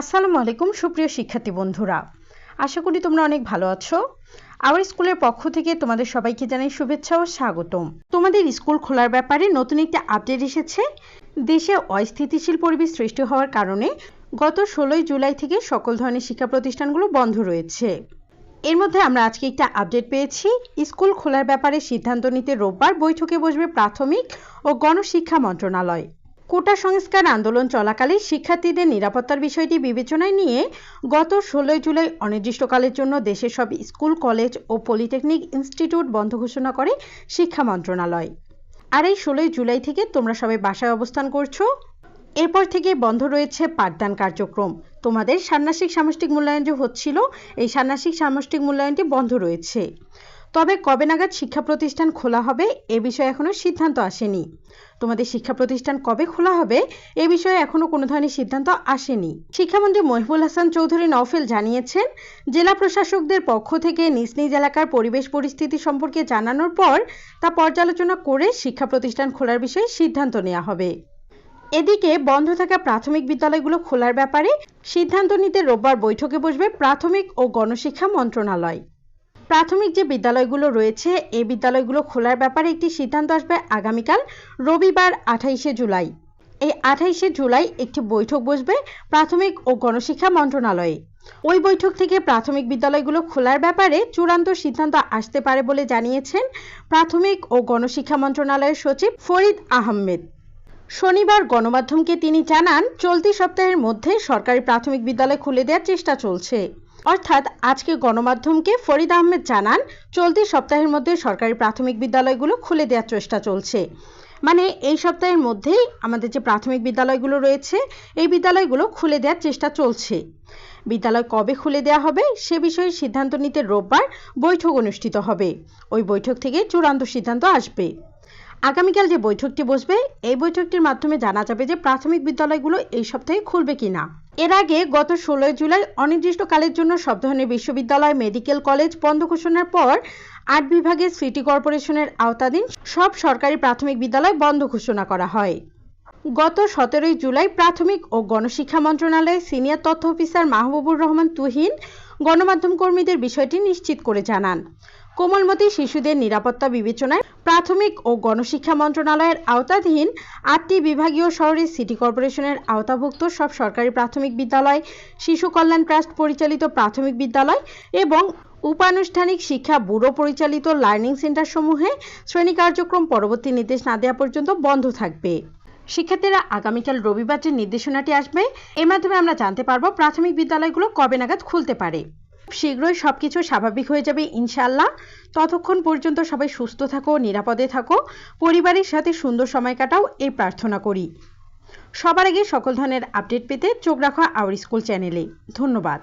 আসসালামু আলাইকুম, সুপ্রিয় শিক্ষার্থী বন্ধুরা। আশা করি তোমরা অনেক ভালো আছো। আওয়ার স্কুলের পক্ষ থেকে তোমাদের সবাইকে জানাই শুভেচ্ছা ও স্বাগতম। তোমাদের স্কুল খোলার ব্যাপারে নতুন একটি আপডেট এসেছে। দেশে অস্থিতিশীল পরিবেশ সৃষ্টি হওয়ার কারণে গত ষোলোই জুলাই থেকে সকল ধরনের শিক্ষা প্রতিষ্ঠানগুলো বন্ধ রয়েছে। এর মধ্যে আমরা আজকে একটা আপডেট পেয়েছি। স্কুল খোলার ব্যাপারে সিদ্ধান্ত নিতে রোববার বৈঠকে বসবে প্রাথমিক ও গণশিক্ষা মন্ত্রণালয়। কোটা সংস্কার আন্দোলন চলাকালে শিক্ষার্থীদের নিরাপত্তার বিষয়টি বিবেচনায় নিয়ে গত ষোলোই জুলাই অনির্দিষ্টকালের জন্য দেশের সব স্কুল, কলেজ ও পলিটেকনিক ইনস্টিটিউট বন্ধ ঘোষণা করে শিক্ষা মন্ত্রণালয়। আর এই ষোলোই জুলাই থেকে তোমরা সবাই বাসায় অবস্থান করছ। এরপর থেকে বন্ধ রয়েছে পাঠদান কার্যক্রম। তোমাদের ষান্মাসিক সামষ্টিক মূল্যায়ন যে হচ্ছিল, এই ষান্মাসিক সামষ্টিক মূল্যায়নটি বন্ধ রয়েছে। তবে কবে নাগাদ শিক্ষা প্রতিষ্ঠান খোলা হবে এ বিষয়ে এখনও সিদ্ধান্ত আসেনি। তোমাদের শিক্ষা প্রতিষ্ঠান কবে খোলা হবে এ বিষয়ে এখনও কোনো ধরনের সিদ্ধান্ত আসেনি। শিক্ষামন্ত্রী মহিবুল হাসান চৌধুরী নওফেল জানিয়েছেন, জেলা প্রশাসকদের পক্ষ থেকে নিজ নিজ এলাকার পরিবেশ পরিস্থিতি সম্পর্কে জানানোর পর তা পর্যালোচনা করে শিক্ষা প্রতিষ্ঠান খোলার বিষয়ে সিদ্ধান্ত নেওয়া হবে। এদিকে বন্ধ থাকা প্রাথমিক বিদ্যালয়গুলো খোলার ব্যাপারে সিদ্ধান্ত নিতে রোববার বৈঠকে বসবে প্রাথমিক ও গণশিক্ষা মন্ত্রণালয়। প্রাথমিক যে বিদ্যালয়গুলো রয়েছে, এই বিদ্যালয়গুলো খোলার ব্যাপারে একটি সিদ্ধান্ত আসবে আগামীকাল রবিবার আঠাইশে জুলাই। এই আঠাইশে জুলাই একটি বৈঠক বসবে প্রাথমিক ও গণশিক্ষা মন্ত্রণালয়ে। ওই বৈঠক থেকে প্রাথমিক বিদ্যালয়গুলো খোলার ব্যাপারে চূড়ান্ত সিদ্ধান্ত আসতে পারে বলে জানিয়েছেন প্রাথমিক ও গণশিক্ষা মন্ত্রণালয়ের সচিব ফরিদ আহমেদ। শনিবার গণমাধ্যমকে তিনি জানান, চলতি সপ্তাহের মধ্যে সরকারি প্রাথমিক বিদ্যালয় খুলে দেওয়ার চেষ্টা চলছে। অর্থাৎ আজকে গণমাধ্যমকে ফরিদ আহমেদ জানান, চলতি সপ্তাহের মধ্যে সরকারি প্রাথমিক বিদ্যালয়গুলো খুলে দেওয়ার চেষ্টা চলছে। মানে এই সপ্তাহের মধ্যেই আমাদের যে প্রাথমিক বিদ্যালয়গুলো রয়েছে, এই বিদ্যালয়গুলো খুলে দেওয়ার চেষ্টা চলছে। বিদ্যালয় কবে খুলে দেওয়া হবে, সে বিষয়ে সিদ্ধান্ত নিতে রোববার বৈঠক অনুষ্ঠিত হবে। ওই বৈঠক থেকে চূড়ান্ত সিদ্ধান্ত আসবে। আগামীকাল যে বৈঠকটি বসবে, এই বৈঠকটির মাধ্যমে জানা যাবে যে প্রাথমিক বিদ্যালয়গুলো এই সপ্তাহে খুলবে কিনা। এর আগে গত ষোলোই জুলাই অনির্দিষ্টকালের জন্য সব ধরনের বিশ্ববিদ্যালয় মেডিকেল কলেজ বন্ধ ঘোষণার পর আট বিভাগে সিটি কর্পোরেশনের আওতাধীন সব সরকারি প্রাথমিক বিদ্যালয় বন্ধ ঘোষণা করা হয়। গত সতেরোই জুলাই প্রাথমিক ও গণশিক্ষা মন্ত্রণালয়ের সিনিয়র তথ্য অফিসার মাহবুবুর রহমান তুহিন গণমাধ্যম কর্মীদের বিষয়টি নিশ্চিত করে জানান। কোমলমতি শিশুদের নিরাপত্তা বিবেচনায় প্রাথমিক ও গণশিক্ষা মন্ত্রণালয়ের আওতাধীন আটটি বিভাগীয় শহরের সিটি কর্পোরেশনের আওতাভুক্ত সব সরকারি প্রাথমিক বিদ্যালয়, শিশু কল্যাণ ট্রাস্ট পরিচালিত প্রাথমিক বিদ্যালয় এবং উপানুষ্ঠানিক শিক্ষা ব্যুরো পরিচালিত লার্নিং সেন্টার সমূহে শ্রেণি কার্যক্রম পরবর্তী নির্দেশ না দেওয়া পর্যন্ত বন্ধ থাকবে। শিক্ষার্থীরা আগামীকাল রবিবার যে নির্দেশনাটি আসবে, এর মাধ্যমে আমরা জানতে পারব প্রাথমিক বিদ্যালয়গুলো কবে নাগাদ খুলতে পারে। শীঘ্রই সব কিছু স্বাভাবিক হয়ে যাবে ইনশাল্লাহ ততক্ষণ পর্যন্ত সবাই সুস্থ থাকো, নিরাপদে থাকো। পরিবারের সাথে সুন্দর সময় কাটাও, এই প্রার্থনা করি। সবার আগে সকল ধরনের আপডেট পেতে চোখ রাখা আওয়ার স্কুল চ্যানেলে ধন্যবাদ।